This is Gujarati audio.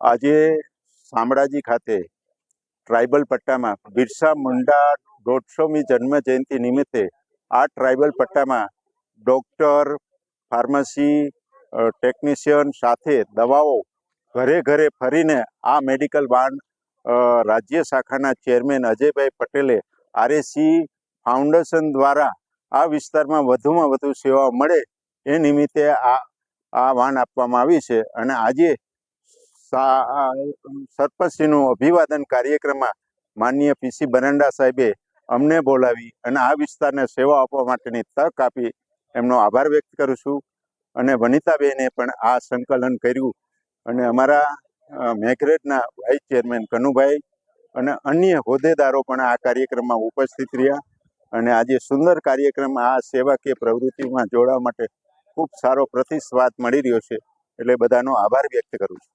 આજે શામળાજી ખાતે ટ્રાઇબલ પટ્ટામાં બિરસા મુંડા દોઢસોમી જન્મ જયંતિ નિમિત્તે આ ટ્રાઇબલ પટ્ટામાં ડૉક્ટર, ફાર્મસી ટેકનિશિયન સાથે દવાઓ ઘરે ઘરે ફરીને આ મેડિકલ વાન રાજ્ય શાખાના ચેરમેન અજયભાઈ પટેલે આરએસી ફાઉન્ડેશન દ્વારા આ વિસ્તારમાં વધુમાં વધુ સેવા મળે એ નિમિત્તે આ આ વાન આપવામાં આવી છે. અને આજે સરપંચશ્રીનું અભિવાદન કાર્યક્રમમાં માનનીય પીસી બરંડા સાહેબે અમને બોલાવી અને આ વિસ્તારને સેવા આપવા માટેની તક આપી એમનો આભાર વ્યક્ત કરું છું. અને વનિતાબેને પણ આ સંકલન કર્યું. અને અમારા મેઘરેજના વાઇસ ચેરમેન કનુભાઈ અને અન્ય હોદ્દેદારો પણ આ કાર્યક્રમમાં ઉપસ્થિત રહ્યા. અને આજે સુંદર કાર્યક્રમ આ સેવાકીય પ્રવૃત્તિમાં જોડાવા માટે ખૂબ સારો પ્રતિસ્વાદ મળી રહ્યો છે. એટલે બધાનો આભાર વ્યક્ત કરું છું.